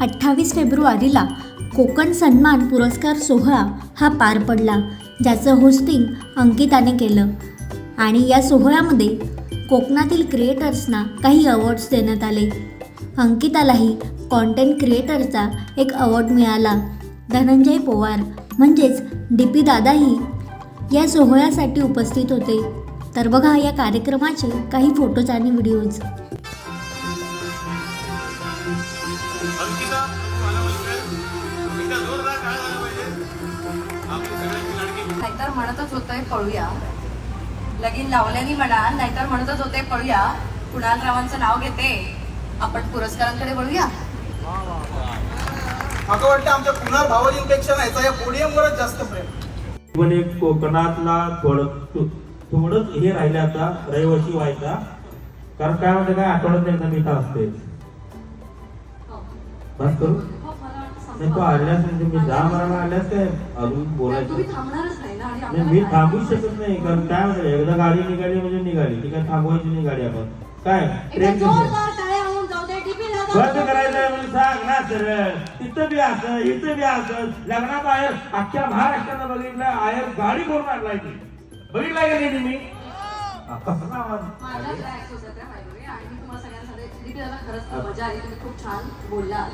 अठ्ठावीस फेब्रुवारीला कोकण सन्मान पुरस्कार सोहळा हा पार पडला ज्याचं होस्टिंग अंकिताने केलं. आणि या सोहळ्यामध्ये कोकणातील क्रिएटर्सना काही अवॉर्ड्स देण्यात आले. अंकितालाही कॉन्टेंट क्रिएटरचा एक अवॉर्ड मिळाला. धनंजय पोवार म्हणजेच डी पी दादाही या सोहळ्यासाठी उपस्थित होते. तर बघा या कार्यक्रमाचे काही फोटोज आणि व्हिडिओज अंकिता मला एकदा जोरदार काय झालं पाहिजे. आपली सगळ्यांची लाडकी नाहीतर म्हणतच होतंय पळूया. लगीन लावल्याने म्हणा नाहीतर म्हणतच होते पळूया. कुणाल रावांचं नाव घेते. आपण पुरस्कारांकडे वळूया. मला वाटतं आमच्या कुणाल भावजींपेक्षा नाही या पोडियमवरच जास्त प्रेम. पण एक कोकणातला थोडं थोडंच हे राहिले आता रहिवाशी व्हायचा. कारण काय म्हणते काय आठवड्यात एकदा मी असते. बस करू? नाही तू आल्यास म्हणजे मी जा मला आल्यास काय अजून बोलायचं तुम्ही थांबणारच नाही ना आणि नाही आम्हाला मी काय- थांबू शकत नाही कारण काय म्हणते एकदा गाडी निघाली म्हणजे निघाली ती काय थांबवायची नाही गाडी आपण. काय? एकदा ट्रेन? जोरदार टाळ्या होऊन जाऊ. बंद करायचं म्हणून सांग ना सरळ तिथं बी असं इथं बी असं. लग्नात आयर अख्ख्या महाराष्ट्रानं बघितलं आयर गाडी करून आणलाय ती. बघितलाय का नाही तुम्ही? हा, कसला आवाज? माझा relax होत आहे, by the way. आणि मी तुम्हाला सगळ्यांना दिली खरंच मजा आली तुम्ही खूप छान बोलला